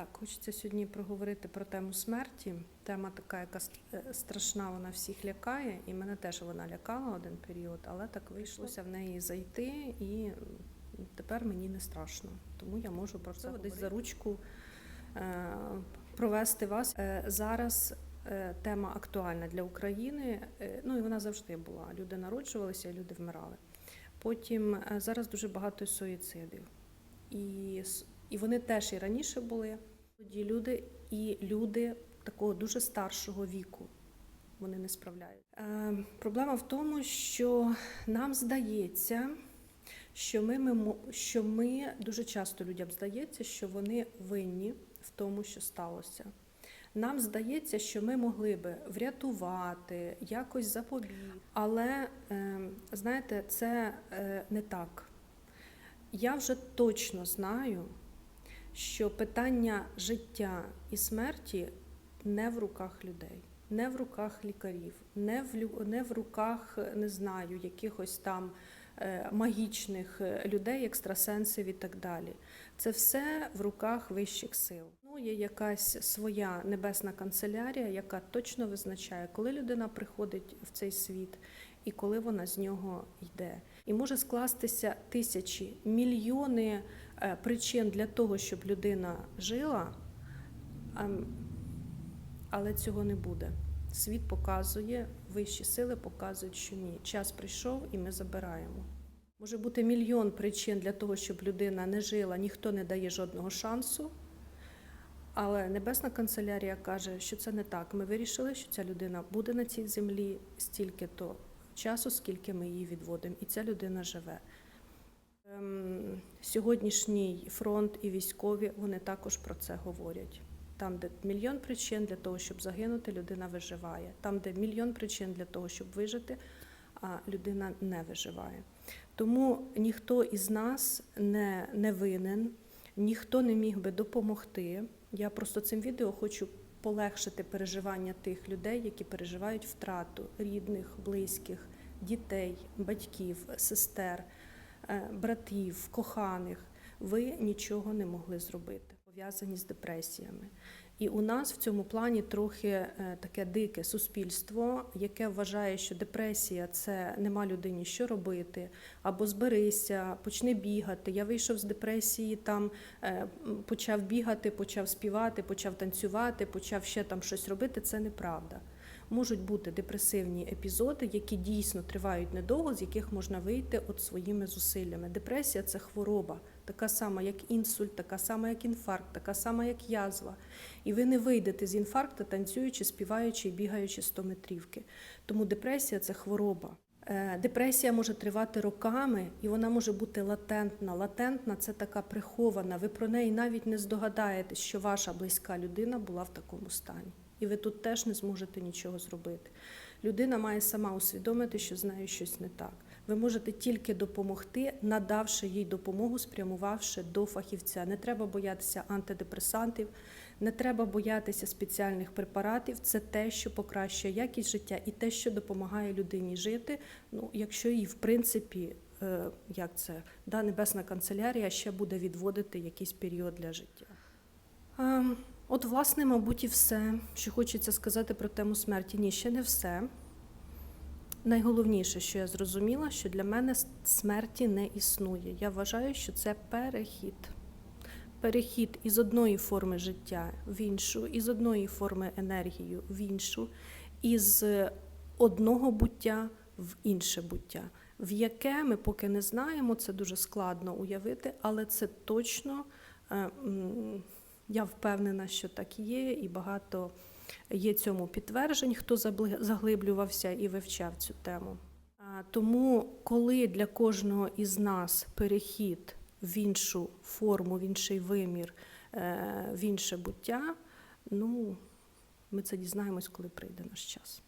Так, хочеться сьогодні проговорити про тему смерті. Тема така, яка е, страшна, вона всіх лякає, і мене теж вона лякала один період, але так вийшлося в неї зайти, і тепер мені не страшно. Тому я можу про це десь за ручку е, провести вас. Е, Зараз тема актуальна для України. Ну і вона завжди була. Люди народжувалися, люди вмирали. Потім зараз дуже багато суїцидів. І, і вони теж і раніше були молоді люди, і люди такого дуже старшого віку. Вони не справляють. Е, проблема в тому, що нам здається, що ми, ми, що ми дуже часто людям здається, що вони винні в тому, що сталося. Нам здається, що ми могли би врятувати, якось запобігти. Але е, знаєте, це е, не так. Я вже точно знаю, що питання життя і смерті не в руках людей, не в руках лікарів, не в, не в руках, не знаю, якихось там е, магічних е, людей, екстрасенсів і так далі. Це все в руках вищих сил. Ну, є якась своя небесна канцелярія, яка точно визначає, коли людина приходить в цей світ і коли вона з нього йде. І може скластися тисячі, мільйони причин для того, щоб людина жила, ем, але цього не буде. Світ показує, вищі сили показують, що ні. Час прийшов і ми забираємо. Може бути мільйон причин для того, щоб людина не жила, ніхто не дає жодного шансу. Але Небесна канцелярія каже, що це не так. Ми вирішили, що ця людина буде на цій землі стільки-то часу, скільки ми її відводимо, і ця людина живе. Ем, Сьогоднішній фронт і військові вони також про це говорять. Там, де мільйон причин для того, щоб загинути, людина виживає. Там, де мільйон причин для того, щоб вижити, а людина не виживає. Тому ніхто із нас не, не винен, ніхто не міг би допомогти. Я просто цим відео хочу полегшити переживання тих людей, які переживають втрату рідних, близьких, дітей, батьків, сестер, братів, коханих. Ви нічого не могли зробити, пов'язані з депресіями. І у нас в цьому плані трохи е, таке дике суспільство, яке вважає, що депресія це нема людині що робити, або зберися, почни бігати. Я вийшов з депресії, там е, почав бігати, почав співати, почав танцювати, почав ще там щось робити. Це неправда. Можуть бути депресивні епізоди, які дійсно тривають недовго, з яких можна вийти от своїми зусиллями. Депресія це хвороба, така сама, як інсульт, така сама, як інфаркт, така сама, як язва. І ви не вийдете з інфаркту, танцюючи, співаючи і бігаючи 100 метрівки. Тому депресія це хвороба. Е, Депресія може тривати роками, і вона може бути латентна. Латентна це така прихована. Ви про неї навіть не здогадаєтесь, що ваша близька людина була в такому стані. І ви тут теж не зможете нічого зробити. Людина має сама усвідомити, що з нею щось не так. Ви можете тільки допомогти, надавши їй допомогу, спрямувавши до фахівця. Не треба боятися антидепресантів, не треба боятися спеціальних препаратів. Це те, що покращує якість життя і те, що допомагає людині жити. Ну, якщо їй, в принципі, е, як це да, небесна канцелярія ще буде відводити якийсь період для життя. От, власне, мабуть, і все, що хочеться сказати про тему смерті. Ні, ще не все. Найголовніше, що я зрозуміла, що для мене смерті не існує. Я вважаю, що це перехід. Перехід із одної форми життя в іншу, із одної форми енергії в іншу, із одного буття в інше буття. В яке ми поки не знаємо, це дуже складно уявити, але це точно е, я впевнена, що так є, і багато є цьому підтверджень, хто заглиблювався і вивчав цю тему. Тому, коли для кожного із нас перехід в іншу форму, в інший вимір, е, в інше буття, ну, ми це дізнаємось, коли прийде наш час.